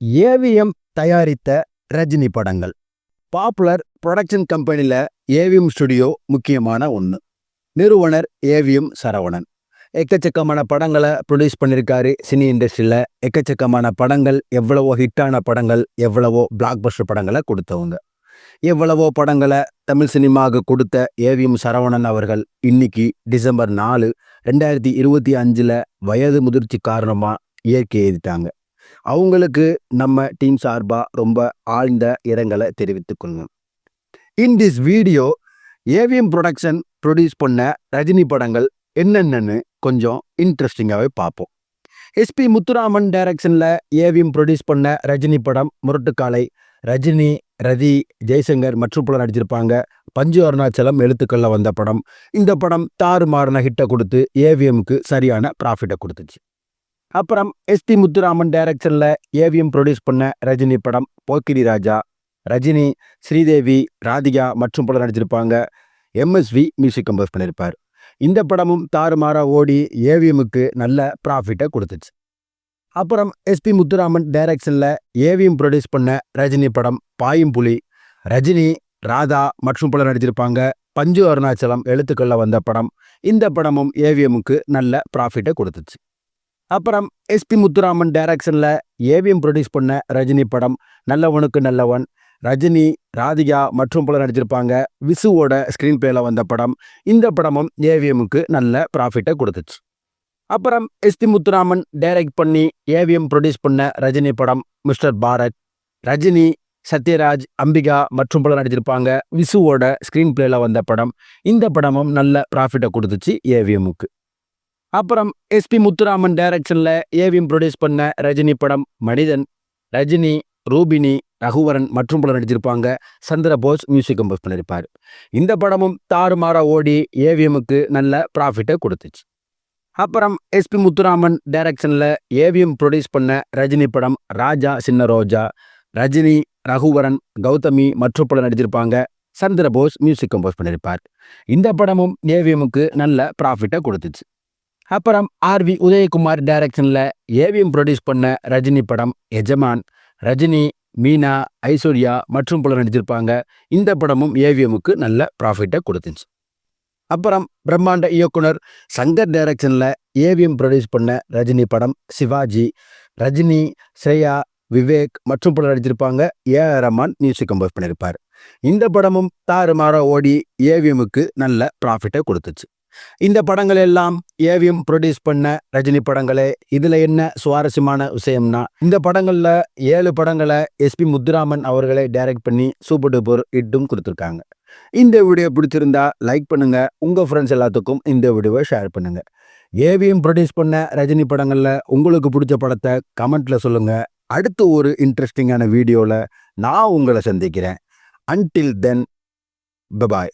AVM தயாரித்த ரஜினி படங்கள். Popular production கம்பெனியில் ஏவிஎம் ஸ்டுடியோ முக்கியமான ஒன்று நிறுவனர் ஏவிஎம் சரவணன். எக்கச்சக்கமான படங்களை ப்ரொடியூஸ் பண்ணியிருக்காரு சினி இண்டஸ்ட்ரியில் எக்கச்சக்கமான படங்கள் எவ்வளவோ ஹிட்டான படங்கள் எவ்வளவோ பிளாக் பஸ்டர் படங்களை கொடுத்தவங்க. எவ்வளவோ படங்களை தமிழ் சினிமாவுக்கு கொடுத்த ஏவிஎம் சரவணன் அவர்கள் இன்னைக்கு டிசம்பர் நாலு ரெண்டாயிரத்தி இருபத்தி அஞ்சில் வயது முதிர்ச்சி காரணமாக இயற்கை எழுதிட்டாங்க அவங்களுக்கு நம்ம டீம் சார்பாக ரொம்ப ஆழ்ந்த இரங்கலை தெரிவித்துக்கொள்ளும் in this video AVM production produce பண்ண ரஜினி படங்கள் என்னென்னு கொஞ்சம் இன்ட்ரெஸ்டிங்காகவே பார்ப்போம். எஸ்பி முத்துராமன் டைரக்ஷனில் ஏவிஎம் ப்ரொடியூஸ் பண்ண ரஜினி படம் முரட்டுக்காலை ரஜினி ரதி ஜெய்சங்கர் மற்றும் பலர் நடிச்சிருப்பாங்க. பஞ்சு அருணாச்சலம் எழுத்துக்களில் வந்த படம். இந்த படம் தாறுமாறின ஹிட்டை கொடுத்து ஏவிஎம்க்கு சரியான ப்ராஃபிட்டை கொடுத்துச்சு. அப்புறம் எஸ்பி முத்துராமன் டைரக்ஷனில் ஏவிஎம் ப்ரொடியூஸ் பண்ண ரஜினி படம் போக்கிரி ராஜா. ரஜினி ஸ்ரீதேவி ராதிகா மற்றும் பலர் நடிச்சிருப்பாங்க. எம்எஸ்வி மியூசிக் கம்போஸ் பண்ணியிருப்பார் இந்த படமும் தாறுமாறா ஓடி ஏவிஎம்முக்கு நல்ல ப்ராஃபிட்டை கொடுத்துச்சு. அப்புறம் எஸ்பி முத்துராமன் டைரக்ஷனில் ஏவிஎம் ப்ரொடியூஸ் பண்ண ரஜினி படம் பாயும் புலி. ரஜினி ராதா மற்றும் பலர் நடிச்சிருப்பாங்க. பஞ்சு அருணாச்சலம் எழுத்துக்களில் வந்த படம். இந்த படமும் ஏவிஎம்முக்கு நல்ல ப்ராஃபிட்டை கொடுத்துச்சு. அப்புறம் எஸ்பி முத்துராமன் டைரக்ஷனில் ஏவிஎம் ப்ரொடியூஸ் பண்ண ரஜினி படம் நல்லவனுக்கு நல்லவன். ரஜினி ராதிகா மற்றும் பலர் நடிச்சிருப்பாங்க. விசுவோட ஸ்க்ரீன் பிளேல வந்த படம். இந்த படமும் ஏவிஎம்முக்கு நல்ல ப்ராஃபிட்டை கொடுத்துச்சு. அப்புறம் எஸ்பி முத்துராமன் டைரக்ட் பண்ணி ஏவிஎம் ப்ரொடியூஸ் பண்ண ரஜினி படம் மிஸ்டர் பாரத். ரஜினி சத்யராஜ் அம்பிகா மற்றும் பலர் நடிச்சிருப்பாங்க. விசுவோட ஸ்க்ரீன் பிளேல வந்த படம். இந்த படமும் நல்ல ப்ராஃபிட்டை கொடுத்துச்சு ஏவிஎம்முக்கு அப்புறம் எஸ்பி முத்துராமன் டைரக்ஷனில் ஏவிஎம் ப்ரொடியூஸ் பண்ண ரஜினி படம் மனிதன். ரஜினி ரூபினி ரகுவரன் மற்றும் பலர் நடிச்சிருப்பாங்க. சந்திரபோஸ் மியூசிக் கம்போஸ் பண்ணியிருப்பார். இந்த படமும் தாறுமாறா ஓடி ஏவிஎம்முக்கு நல்ல ப்ராஃபிட்டை கொடுத்துச்சு. அப்புறம் எஸ்பி முத்துராமன் டைரக்ஷனில் ஏவிஎம் ப்ரொடியூஸ் பண்ண ரஜினி படம் ராஜா சின்ன ரோஜா. ரஜினி ரகுவரன் கௌதமி மற்றும் பலர் நடிச்சிருப்பாங்க. சந்திரபோஸ் மியூசிக் கம்போஸ் பண்ணியிருப்பார். இந்த படமும் ஏவிஎம்முக்கு நல்ல ப்ராஃபிட்டை கொடுத்துச்சு. அப்புறம் ஆர்வி உதயகுமார் டைரக்ஷனில் ஏவிஎம் ப்ரொடியூஸ் பண்ண ரஜினி படம் எஜமான். ரஜினி மீனா ஐஸ்வர்யா மற்றும் பலர் நடிச்சிருப்பாங்க. இந்த படமும் ஏவிஎம்முக்கு நல்ல ப்ராஃபிட்டை கொடுத்துச்சு. அப்புறம் பிரம்மாண்ட இயக்குனர் சங்கர் டைரக்ஷனில் ஏவிஎம் ப்ரொடியூஸ் பண்ண ரஜினி படம் சிவாஜி. ரஜினி ஸ்ரேயா விவேக் மற்றும் பலர் நடிச்சிருப்பாங்க. ஏ ஆர் ரஹ்மான் மியூசிக் கம்போஸ் பண்ணியிருப்பார் இந்த படமும் தாறுமாற ஓடி ஏவிஎம்முக்கு நல்ல ப்ராஃபிட்டை கொடுத்துச்சு. இந்த படங்கள் எல்லாம் ஏவிஎம் ப்ரொடியூஸ் பண்ண ரஜினி படங்களே. இதில் என்ன சுவாரஸ்யமான விஷயம்னா இந்த படங்களில் ஏழு படங்களை எஸ்பி முத்துராமன் அவர்களே டைரக்ட் பண்ணி சூப்பர் டூப்பர் இட்டும் கொடுத்துருக்காங்க. இந்த வீடியோ பிடிச்சிருந்தா லைக் பண்ணுங்க. உங்க ஃப்ரெண்ட்ஸ் எல்லாத்துக்கும் இந்த வீடியோவை ஷேர் பண்ணுங்க. ஏவிஎம் ப்ரொடியூஸ் பண்ண ரஜினி படங்களில் உங்களுக்கு பிடிச்ச படத்தை கமெண்ட்ல சொல்லுங்க. அடுத்து ஒரு இன்ட்ரெஸ்டிங்கான வீடியோவில் நான் உங்களை சந்திக்கிறேன். Until then bye bye